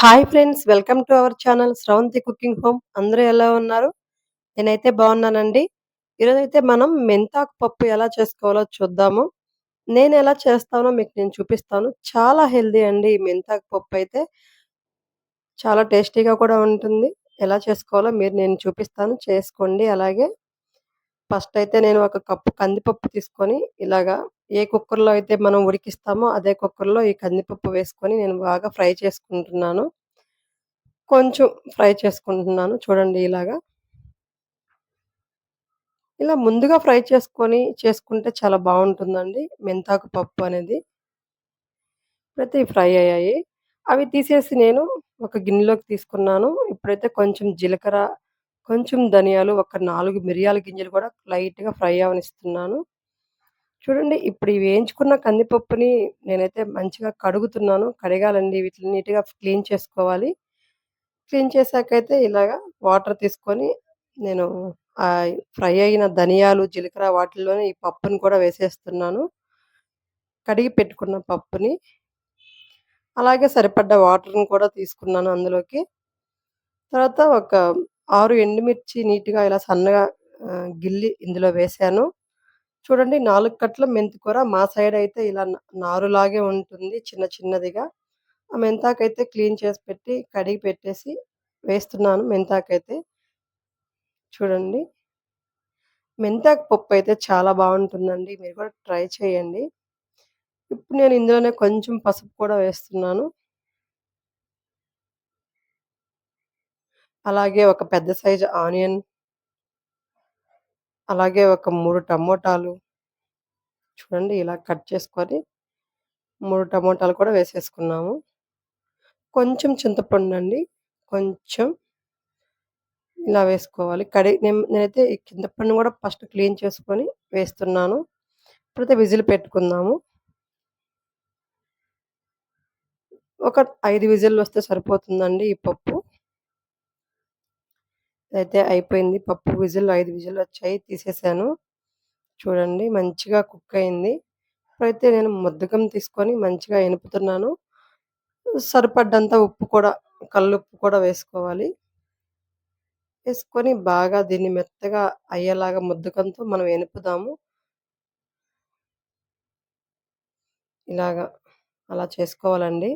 Hi friends welcome to our channel Sravanthi cooking home. అందరూ ఎలా ఉన్నారు? నేనైతే బాగున్నానండి. ఈరోజైతే మనం మెంతాకు పప్పు ఎలా చేసుకోవాలో చూద్దాము. నేను ఎలా చేస్తానో మీకు నేను చూపిస్తాను. చాలా హెల్దీ అండి ఈ మెంతాకు పప్పు అయితే. చాలా టేస్టీగా కూడా ఉంటుంది. ఎలా చేసుకోవాలో మీరు నేను చూపిస్తాను. చేసుకోండి అలాగే. ఫస్ట్ అయితే నేను ఒక కప్పు కందిపప్పు తీసుకొని ఇలాగా ఏ కుక్కర్లో అయితే మనం ఉడికిస్తామో అదే కుక్కర్లో ఈ కందిపప్పు వేసుకొని నేను బాగా ఫ్రై చేసుకుంటున్నాను. కొంచెం ఫ్రై చేసుకుంటున్నాను. చూడండి ఇలాగా. ఇలా ముందుగా ఫ్రై చేసుకొని చేసుకుంటే చాలా బాగుంటుందండి. మెంతాకు పప్పు అనేది. ఇప్పుడైతే ఫ్రై అయ్యాయి. అవి తీసేసి నేను ఒక గిన్నెలోకి తీసుకున్నాను. ఇప్పుడైతే కొంచెం జీలకర్ర కొంచెం ధనియాలు ఒక నాలుగు మిరియాల గింజలు కూడా లైట్గా ఫ్రై అవనిస్తున్నాను. చూడండి ఇప్పుడు ఇవి వేయించుకున్న కందిపప్పుని నేనైతే మంచిగా కడుగుతున్నాను. కడగాలండి వీటిని నీట్గా క్లీన్ చేసుకోవాలి. క్లీన్ చేశాకైతే ఇలాగా వాటర్ తీసుకొని నేను ఫ్రై అయిన ధనియాలు జీలకర్ర వాటిల్లోనే ఈ పప్పుని కూడా వేసేస్తున్నాను. కడిగి పెట్టుకున్న పప్పుని. అలాగే సరిపడ్డ వాటర్ని కూడా తీసుకున్నాను అందులోకి. తర్వాత ఒక ఆరు ఎండుమిర్చి నీట్గా ఇలా సన్నగా గిల్లి ఇందులో వేసాను. చూడండి నాలుగు కట్ల మెంతికూర మా సైడ్ అయితే ఇలా నారులాగే ఉంటుంది చిన్న చిన్నదిగా. ఆ మెంతాకైతే క్లీన్ చేసి పెట్టి కడిగి పెట్టేసి వేస్తున్నాను మెంతాకైతే. చూడండి. మెంతాకు పప్పు అయితే చాలా బాగుంటుందండి. మీరు కూడా ట్రై చేయండి. ఇప్పుడు నేను ఇందులోనే కొంచెం పసుపు కూడా వేస్తున్నాను. అలాగే ఒక పెద్ద సైజు ఆనియన్ అలాగే ఒక మూడు టమోటాలు చూడండి ఇలా కట్ చేసుకొని మూడు టమోటాలు కూడా వేసేసుకున్నాము. కొంచెం చింతపండు అండి. కొంచెం ఇలా వేసుకోవాలి. కడి నేనైతే చింతపండు కూడా ఫస్ట్ క్లీన్ చేసుకొని వేస్తున్నాను. ఇప్పుడైతే విజిల్ పెట్టుకుందాము. ఒక ఐదు విజిల్లు వస్తే సరిపోతుందండి ఈ పప్పు. అయితే అయిపోయింది. పప్పు విజిల్ ఐదు విజిల్ వచ్చాయి. తీసేసాను. చూడండి మంచిగా కుక్ అయింది. ఇప్పుడైతే నేను ముద్దకం తీసుకొని మంచిగా ఎనుపుతున్నాను. సరిపడ్డంత ఉప్పు కూడా కల్లుప్పు కూడా వేసుకోవాలి. వేసుకొని బాగా దీన్ని మెత్తగా అయ్యేలాగా ముద్దకంతో మనం ఎనుపుదాము. ఇలాగా అలా చేసుకోవాలండి.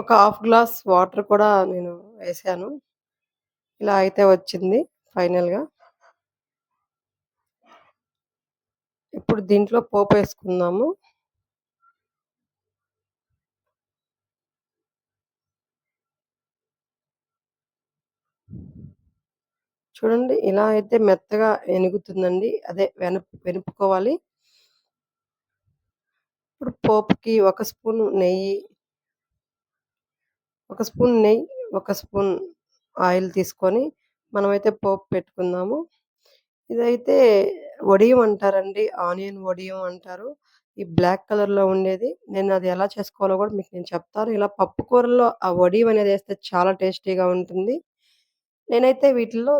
ఒక హాఫ్ గ్లాస్ వాటర్ కూడా నేను వేసాను. ఇలా అయితే వచ్చింది ఫైనల్గా. ఇప్పుడు దీంట్లో పోపు వేసుకుందాము. చూడండి ఇలా అయితే మెత్తగా ఎనుగుతుందండి. అదే వెనపు వెనుపుకోవాలి. ఇప్పుడు పోపుకి ఒక స్పూన్ నెయ్యి ఒక స్పూన్ నెయ్యి ఒక స్పూన్ ఆయిల్ తీసుకొని మనమైతే పోపు పెట్టుకుందాము. ఇదైతే వడియం అంటారండి ఆనియన్ వడియం అంటారు. ఈ బ్లాక్ కలర్లో ఉండేది. నేను అది ఎలా చేసుకోవాలో కూడా మీకు నేను చెప్తాను. ఇలా పప్పు కూరలో ఆ వడియం అనేది వేస్తే చాలా టేస్టీగా ఉంటుంది. నేనైతే వీటిల్లో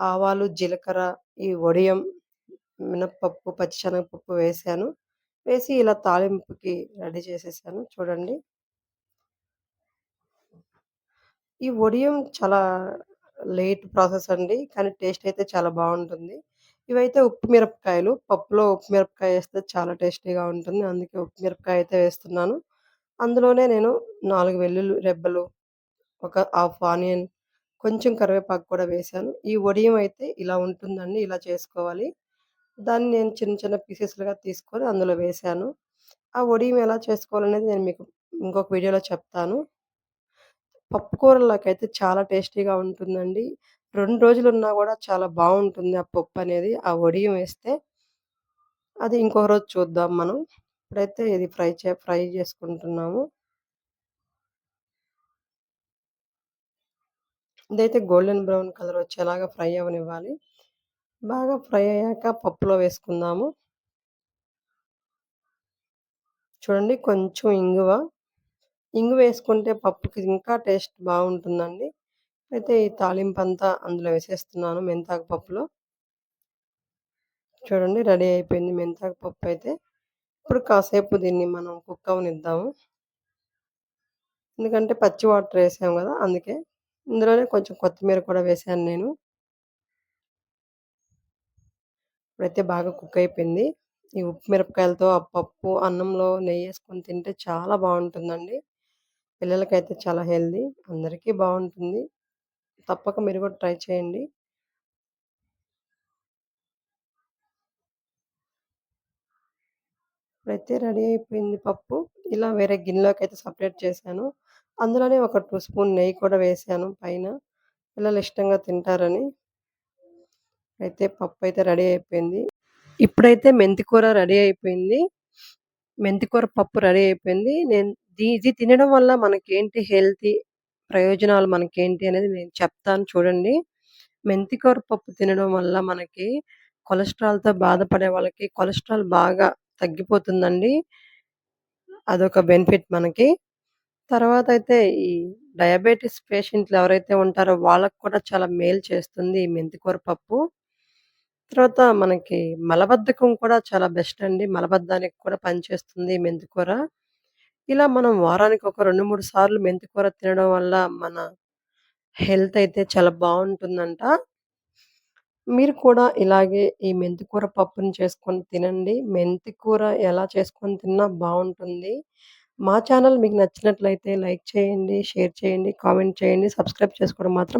ఆవాలు జీలకర్ర ఈ వడియం మినప్పప్పు పచ్చిశనగపప్పు వేసాను. వేసి ఇలా తాలింపుకి రెడీ చేసేసాను. చూడండి. ఈ వడియం చాలా లేట్ ప్రాసెస్ అండి. కానీ టేస్ట్ అయితే చాలా బాగుంటుంది. ఇవైతే ఉప్పు మిరపకాయలు. పప్పులో ఉప్పు మిరపకాయ వేస్తే చాలా టేస్టీగా ఉంటుంది. అందుకే ఉప్పు మిరపకాయ అయితే వేస్తున్నాను. అందులోనే నేను నాలుగు వెల్లుల్లి రెబ్బలు ఒక హాఫ్ ఆనియన్ కొంచెం కరివేపాకు కూడా వేసాను. ఈ వడియం అయితే ఇలా ఉంటుందండి. ఇలా చేసుకోవాలి. దాన్ని నేను చిన్న చిన్న పీసెస్లుగా తీసుకొని అందులో వేసాను. ఆ వడియం ఎలా చేసుకోవాలనేది నేను మీకు ఇంకొక వీడియోలో చెప్తాను. పప్పు కూరలోకైతే చాలా టేస్టీగా ఉంటుందండి. రెండు రోజులు ఉన్నా కూడా చాలా బాగుంటుంది ఆ పప్పు అనేది ఆ వడియం వేస్తే అది ఇంకొక రోజు చూద్దాం మనం. ఇప్పుడైతే ఇది ఫ్రై చే ఫ్రై చేసుకుంటున్నాము. ఇదైతే గోల్డెన్ బ్రౌన్ కలర్ వచ్చేలాగా ఫ్రై అవనివ్వాలి. బాగా ఫ్రై అయ్యాక పప్పులో వేసుకుందాము. చూడండి కొంచెం ఇంగువ. ఇంగు వేసుకుంటే పప్పుకి ఇంకా టేస్ట్ బాగుంటుందండి అయితే ఈ తాలింపు అంతా అందులో వేసేస్తున్నాను మెంతాకు పప్పులో చూడండి రెడీ అయిపోయింది మెంతాకు పప్పు అయితే ఇప్పుడు కాసేపు దీన్ని మనం కుక్ అవనిద్దాము ఎందుకంటే పచ్చి వాటర్ వేసాము కదా అందుకే. ఇందులోనే కొంచెం కొత్తిమీర కూడా వేసాను నేను. ఇప్పుడైతే బాగా కుక్ అయిపోయింది. ఈ ఉప్పు మిరపకాయలతో ఆ పప్పు అన్నంలో నెయ్యి వేసుకొని తింటే చాలా బాగుంటుందండి పిల్లలకైతే చాలా హెల్దీ అందరికీ బాగుంటుంది తప్పక మీరు కూడా ట్రై చేయండి. ఇప్పుడైతే రెడీ అయిపోయింది పప్పు. ఇలా వేరే గిన్నెలోకి అయితే సపరేట్ చేశాను. అందులోనే ఒక టూ స్పూన్ నెయ్యి కూడా వేసాను పైన. పిల్లలు ఇష్టంగా తింటారని. అయితే పప్పు అయితే రెడీ అయిపోయింది. ఇప్పుడైతే మెంతి కూర రెడీ అయిపోయింది. మెంతి కూర పప్పు రెడీ అయిపోయింది. నేను ఇది తినడం వల్ల మనకేంటి హెల్తీ ప్రయోజనాలు మనకేంటి అనేది నేను చెప్తాను చూడండి. మెంతికూర పప్పు తినడం వల్ల మనకి కొలెస్ట్రాల్‌తో బాధపడే వాళ్ళకి కొలెస్ట్రాల్ బాగా తగ్గిపోతుందండి. అదొక బెనిఫిట్ మనకి. తర్వాత అయితే ఈ డయాబెటిస్ పేషెంట్లు ఎవరైతే ఉంటారో వాళ్ళకి కూడా చాలా మేలు చేస్తుంది ఈ మెంతికూర పప్పు. తర్వాత మనకి మలబద్ధకం కూడా చాలా బెస్ట్ అండి. మలబద్ధానికి కూడా పనిచేస్తుంది ఈ ఇలా మనం వారానికి ఒక 2, 3 సార్లు మెంతి కూర తినడం వల్ల మన హెల్త్ అయితే చాలా బావుంటుందంట. మీరు కూడా ఇలాగే ఈ మెంతి కూర పప్పుని చేసుకొని తినండి. మెంతి కూర ఎలా చేసుకొని తిన్నా బావుంటుంది. మా ఛానల్ మీకు నచ్చినట్లయితే లైక్ చేయండి, షేర్ చేయండి, కామెంట్ చేయండి. సబ్స్క్రైబ్ చేసుకోవడం మాత్రం